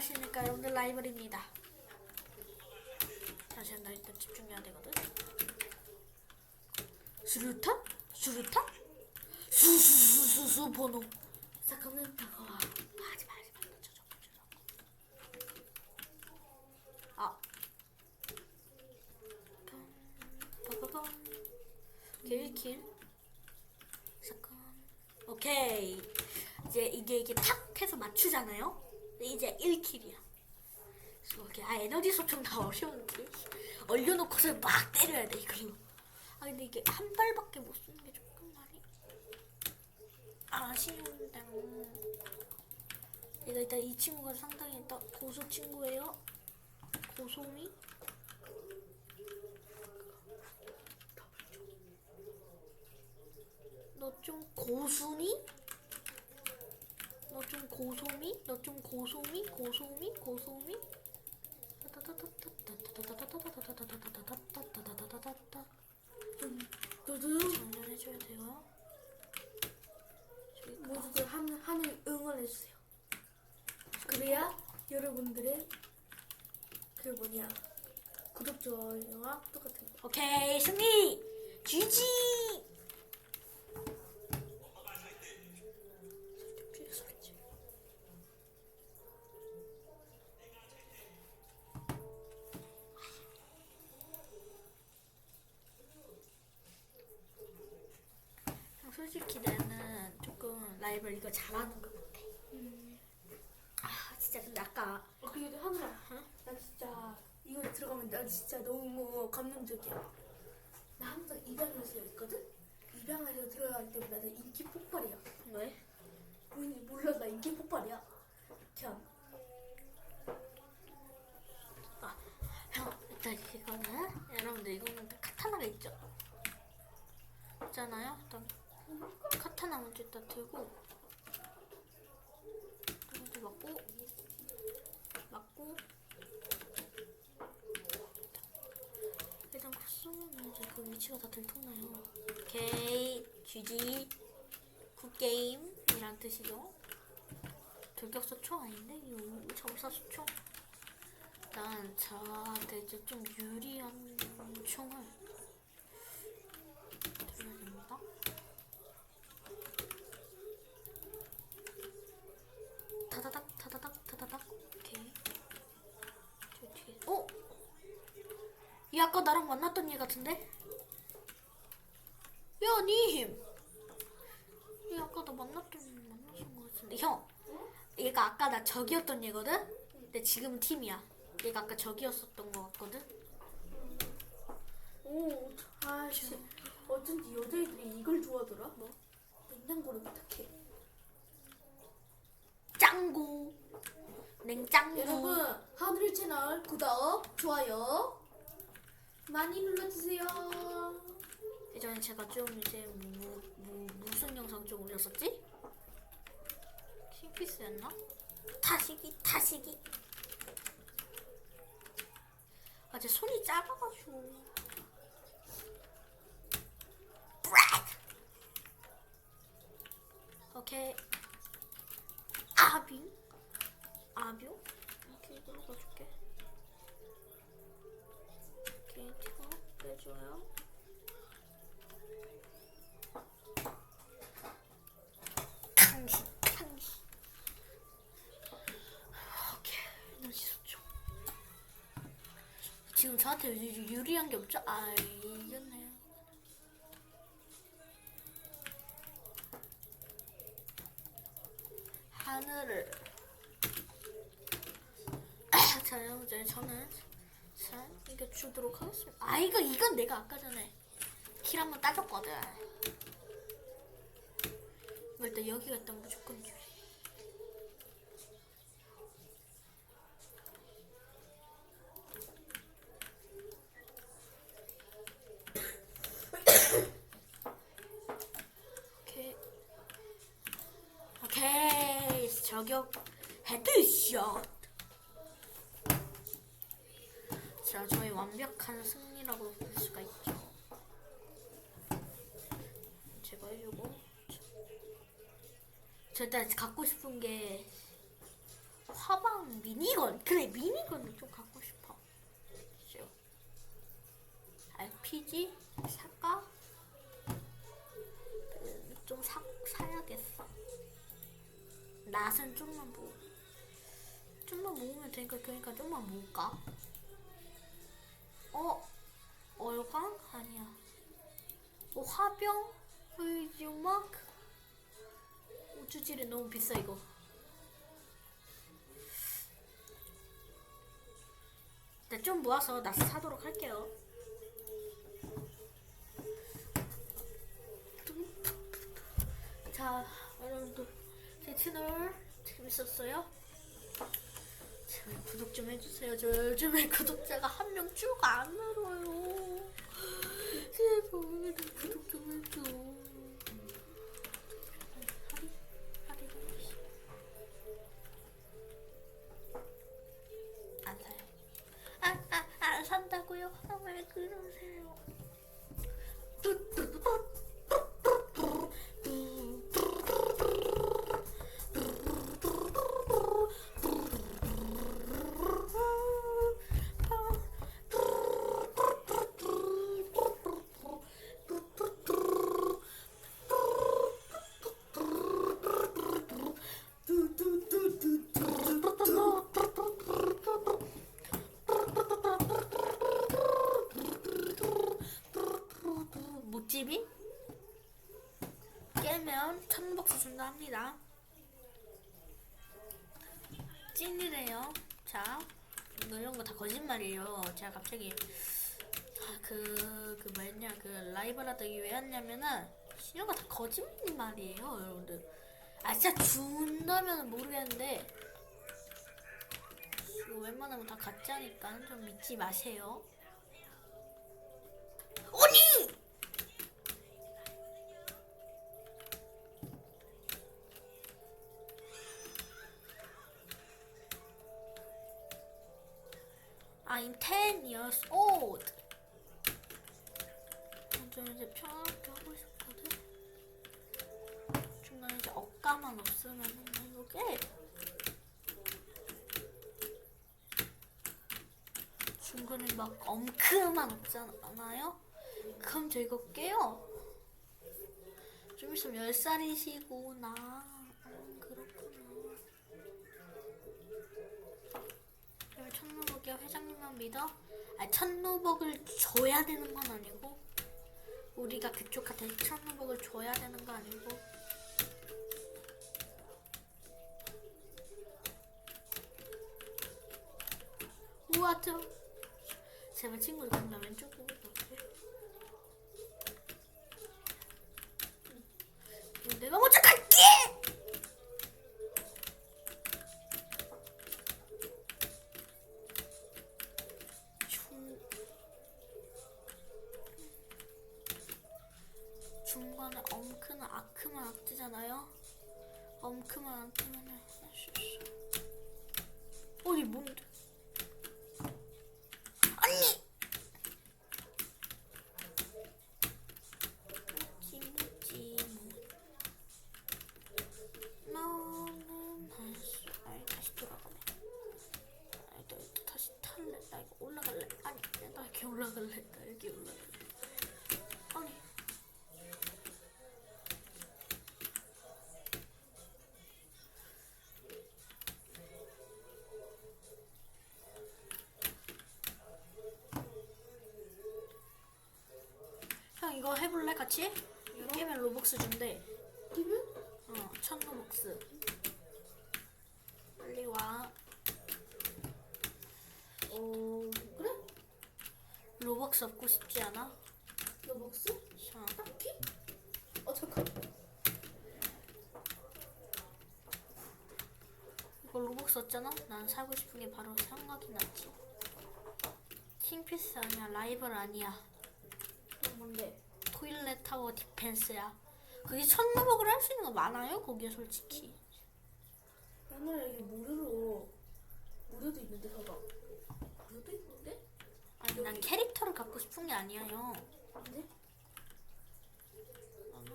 안녕하십니까? 여러분들 라이벌입니다. 잠시만 나 일단 집중해야 되거든. 수류탄? 수류탄? 수수수수수 번호. 잠깐만 다가와 하지 마 하지 마. 저저 저 저 아. 빠바밤 1킬 잠깐 오케이. 이제 이게 이게 탁 해서 맞추잖아요 이제 1킬이야. 그래서 이렇게 아 에너지 소총 다 어려운데 얼려놓고서 막 때려야 돼 이걸로. 아 근데 이게 한 발밖에 못 쓰는 게 조금 많이 아쉬운데 얘가 일단 이 친구가 상당히 일단 고수 친구예요. 고소미? 너 좀 고수니? 너 좀 고소미? 너 좀 고소미? 고소미? 고소미? 두두 장난해줘야 돼요. 모두들 한, 하늘 응원해주세요. 그래야 여러분들의 그 뭐냐 구독 좋아요와 똑같은 거. 오케이 승리 GG 라이벌 이거 잘하는 것 같아. 아 진짜 근데 아까 어, 근데 하늘아, 나 진짜 이거 들어가면 나 진짜 너무 감동적이야. 나 항상 입양하시고 있거든. 입양하시고 들어갈 때마다 나 인기 폭발이야. 왜? 본인이 몰라 나 인기 폭발이야. 그냥 아, 형, 일단 이거는 여러분들 이거는 카타나가 있죠. 있잖아요. 일단 일단 들고 먼저 맞고 맞고 일단 그 쏘면 이제 그 위치가 다 들통나요. 오케이, GG 굿게임이란 뜻이죠. 돌격소총 아닌데 이거 점사소총. 일단 저한테 이제 좀 유리한 총을 드려야 됩니다. 다다닥 다다닥 다다닥 오케이 저 뒤에 어? 이 아까 나랑 만났던 얘 같은데? 야 님! 얘 아까 나 만났던 만났던 거 같은데 형! 얘가 아까 나 적이었던 얘거든? 근데 지금은 팀이야 얘가 아까 적이었었던 거 같거든? 오, 아씨 어쩐지 여자애들이 이걸 좋아하더라. 뭐? 냉장고를 부탁해. 짱구 냉짱구 여러분 하늘 채널 구독, 좋아요 많이 눌러주세요. 예전에 제가 좀 이제 무, 무, 무슨 영상 좀 올렸었지? 킹피스였나? 타시기 타시기. 아제 손이 작아가지고. 오케이. 아뷰 아뷰 이렇게 가줄게 빼줘요. 오케이, 에너지 소총. 지금 저한테 유- 유리한 게 없죠? 아, 이겼네 주도록 하겠습니다. 아, 이거, 이건 내가 아까 전에 킬 한번 따졌거든. 뭐 일단 여기가 일단 무조건 유리. 오케이. 오케이. 저격 헤드샷. 자, 저희 완벽한 승리라고 볼 수가 있죠. 제가 해주고. 저 일단 갖고 싶은 게 화방 미니건. 그래 미니건을 좀 갖고 싶어. 그죠? RPG 음, 좀 사, 사야겠어. 낫은 좀만 모으 좀만 모으면 되니까 그러니까 좀만 모을까 어? 얼광 아니야. 어 화병 의유막. 우주질은 너무 비싸 이거. 네, 좀 모아서 나스 사도록 할게요. 자, 여러분들 제 채널 재밌었어요? 구독 좀 해주세요. 저 요즘에 구독자가 한 명 쭉 안 늘어요. 제발 오늘도 구독 좀 해줘. 안 사요. 아, 아, 안 산다고요? 아, 왜 그러세요? 말이에요. 제가 갑자기 아, 그, 그 뭐였냐, 그 라이브 하더니 왜 이런 거다 거짓말이에요, 여러분들. 아, 진짜 준다면 모르겠는데 이거 웬만하면 다 가짜니까 좀 믿지 마세요. I'm 10 years old. 좀 이제 편하게 하고 싶거든. 중간에 이제 억가만 없으면 이게 중간에 막 엄크만 없잖아요. 그럼 깨요. 좀 있으면 10살이시구나. 천누복이야 회장님만 믿어? 아 천누복을 줘야 되는 건 아니고 우리가 그쪽한테 천누복을 줘야 되는 거 아니고 우와 저 제발 친구들 간다 왼쪽 중간에 엄크나 아크만 안 뜨잖아요. 엄크만 안 뜨면은 할수 있어. 어, 이게 뭔데? 같이? 이거 깨면 로벅스 준대. 어, 천 로벅스. 빨리 와. 어 그래? 로벅스 얻고 싶지 않아? 너 먹었어? 자, 딱히? 어 잠깐. 이거 로벅스 얻잖아? 난 사고 싶은 게 바로 생각이 났지. 킹피스 아니야, 라이벌 아니야. 너 뭔데? 타워 디펜스야. 그게 천 로벅을 할 수 있는 거 많아요? 거기에 솔직히. 하늘에 이게 무료로 무료도 있는데 봐봐. 무료도 있는데? 아니 난 캐릭터를 갖고 싶은 게 아니에요. 근데?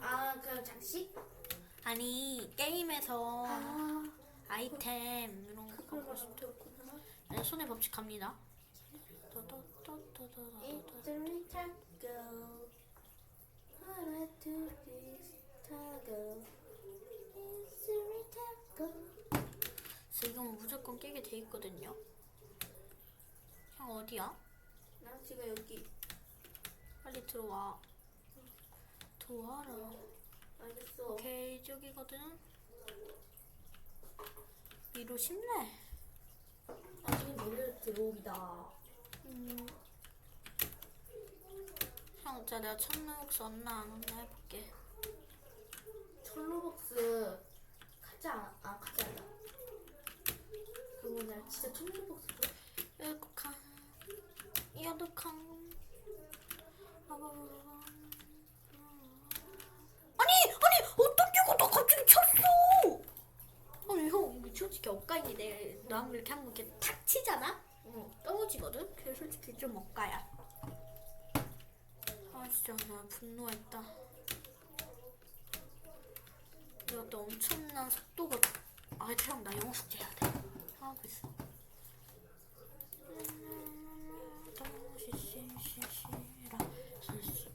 아 그냥 장식? 아니 게임에서 아 아이템 이런 거 그런 수도 있구나. 네, 손의 법칙 갑니다. It's 지금 무조건 깨게 돼 있거든요. 형 어디야? 나 지금 여기. 빨리 들어와. 도와라. 알겠어. 오케이 저기거든. 위로 쉽네. 아직 내려 들어오기다. 음. 형, 자 내가 천명국 썼나 안 왔나 해볼게. 철로벅스 가자. 아 가자. 그거 나 진짜 철로벅스 여덟 칸. 아니, 아니, 어떻게 이거 나 갑자기 쳤어? 아니 형, 이거 솔직히 엇가인데 나무 이렇게 한번 이렇게 탁 치잖아? 응, 떨어지거든? 그게 솔직히 좀 엇가야. 아 진짜 나 분노했다. 이것도 엄청난 속도가. 아, 태형 나 영어 숙제 해야 돼. 하고 있어.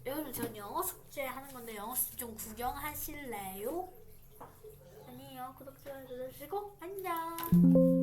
여러분 전 영어 숙제 하는 건데 영어 숙제 좀 구경하실래요? 아니요 구독 좋아요 눌러주시고 안녕